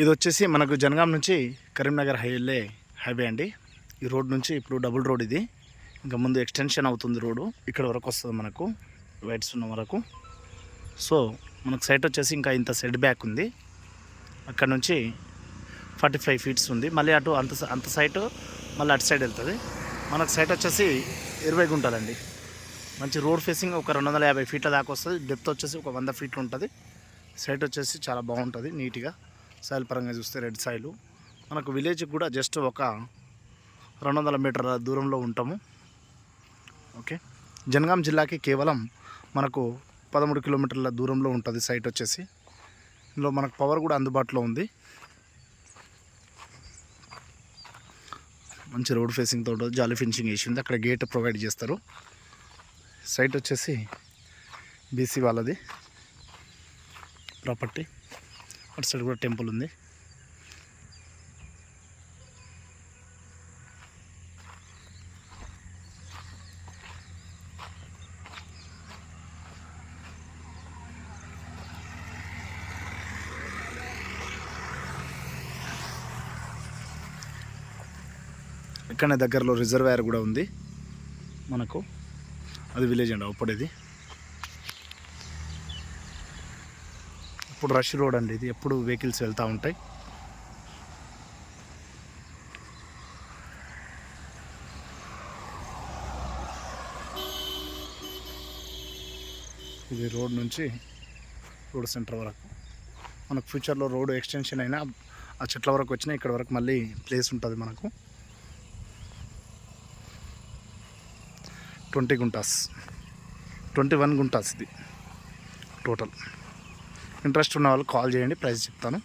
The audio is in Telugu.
ఇది వచ్చేసి మనకు జనగాం నుంచి కరీంనగర్ హైవే హైవే అండి. ఈ రోడ్ నుంచి ఇప్పుడు డబుల్ రోడ్ ఇది. ఇంకా ముందు ఎక్స్టెన్షన్ అవుతుంది రోడ్డు. ఇక్కడ వరకు వస్తుంది మనకు. వైట్స్ ఉన్న వరకు. సో మనకు సైట్ వచ్చేసి ఇంకా ఇంత సెడ్ బ్యాక్ ఉంది. అక్కడ నుంచి ఫార్టీ ఫైవ్ ఫీట్స్ ఉంది. మళ్ళీ అటు అంత అంత సైట్ మళ్ళీ అటు సైడ్ వెళ్తుంది. మనకు సైట్ వచ్చేసి ఇరవై గుంటలండి మంచి రోడ్ ఫేసింగ్ ఒక రెండు వందల యాభై ఫీట్ల దాకా వస్తుంది. డెప్త్ వచ్చేసి ఒక వంద ఫీట్లు ఉంటుంది. సైట్ వచ్చేసి చాలా బాగుంటుంది నీట్గా. సాయిల్ పరంగా చూస్తే రెడ్ సాయిల్ మనకు విలేజ్ కూడా జస్ట్ ఒక రెండు వందల మీటర్ల దూరంలో ఉంటాము. ఓకే జనగాం జిల్లాకి కేవలం మనకు పదమూడు కిలోమీటర్ల దూరంలో ఉంటుంది సైట్ వచ్చేసి. ఇందులో మనకు పవర్ కూడా అందుబాటులో ఉంది. మంచి రోడ్ ఫేసింగ్ తోట జాలి ఫినిషింగ్ వేసి ఉంది. అక్కడ గేట్ ప్రొవైడ్ చేస్తారు. సైట్ వచ్చేసి బీసీ వాళ్ళది ప్రాపర్టీ అటు సైడ్ కూడా టెంపుల్ ఉంది. ఇక్కడనే దగ్గరలో రిజర్వాయర్ కూడా ఉంది. మనకు. అది విలేజ్ అండి అప్పుడేది ఇప్పుడు రష్ రోడ్ అండి ఇది ఎప్పుడు వెహికల్స్ వెళ్తూ ఉంటాయి. ఇది రోడ్ నుంచి రోడ్ సెంటర్ వరకు. మనకు ఫ్యూచర్లో రోడ్ ఎక్స్టెన్షన్ అయినా ఆ చెట్ల వరకు వచ్చినా ఇక్కడ వరకు మళ్ళీ ప్లేస్ ఉంటుంది మనకు. Twenty guntas. Twenty one guntas ఇది. టోటల్. ఇంట్రెస్ట్ ఉన్న వాళ్ళు కాల్ చేయండి ప్రైస్ చెప్తాను.